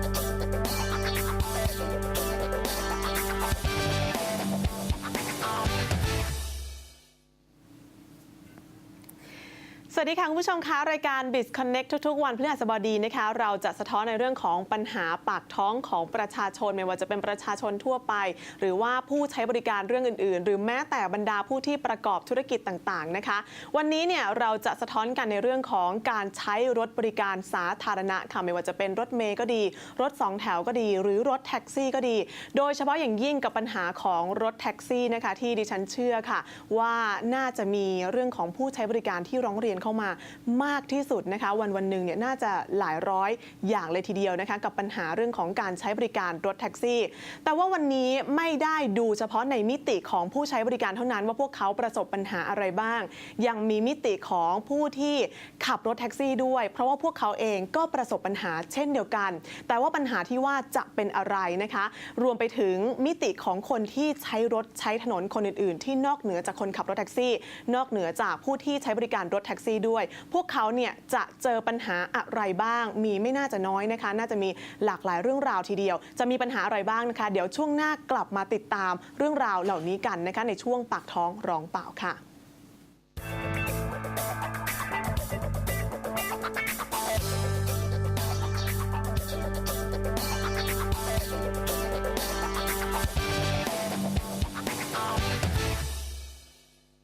Thank you. วัสดีค่ะคุณผู้ชมคะรายการ b i z Connect ทุกๆ วันพฤหัสบดีนะคะ เราจะสะท้อนในเรื่องของปัญหาปากท้องของประชาชน ไม่ว่าจะเป็นประชาชนทั่วไป หรือว่าผู้ใช้บริการเรื่องอื่น ๆ หรือแม้แต่บรรดาผู้ที่ประกอบธุรกิจต่างๆนะคะ วันนี้เนี่ยเราจะสะท้อนกันในเรื่องของการใช้รถบริการสาธารณะค่ะไม่ว่าจะเป็นรถเมย์ก็ดี รถสองแถวก็ดี หรือรถแท็กซี่ก็ดี โดยเฉพาะอย่างยิ่งกับปัญหาของรถแท็กซี่นะคะที่ดิฉันเชื่อค่ะ ว่าน่าจะมีเรื่องของผู้ใช้บริการที่ร้องเรียนเข้ามามากที่สุดนะคะวันวันหนึ่งเนี่ยน่าจะหลายร้อยอย่างเลยทีเดียวนะคะกับปัญหาเรื่องของการใช้บริการรถแท็กซี่ แต่ว่าวันนี้ไม่ได้ดูเฉพาะในมิติของผู้ใช้บริการเท่านั้นว่าพวกเขาประสบปัญหาอะไรบ้าง ยังมีมิติของผู้ที่ขับรถแท็กซี่ด้วย เพราะว่าพวกเขาเองก็ประสบปัญหาเช่นเดียวกัน แต่ว่าปัญหาที่ว่าจะเป็นอะไรนะคะ รวมไปถึงมิติของคนที่ใช้รถใช้ถนนคนอื่น ๆ ที่นอกเหนือจากคนขับรถแท็กซี่ นอกเหนือจากผู้ที่ใช้บริการรถแท็กซี่ด้วย พวกเขาเนี่ยจะเจอปัญหาอะไรบ้าง มีไม่น่าจะน้อยนะคะ น่าจะมีหลากหลายเรื่องราวทีเดียว จะมีปัญหาอะไรบ้างนะคะ เดี๋ยวช่วงหน้ากลับมาติดตามเรื่องราวเหล่านี้กันนะคะ ในช่วงปากท้องร้องเปล่าค่ะ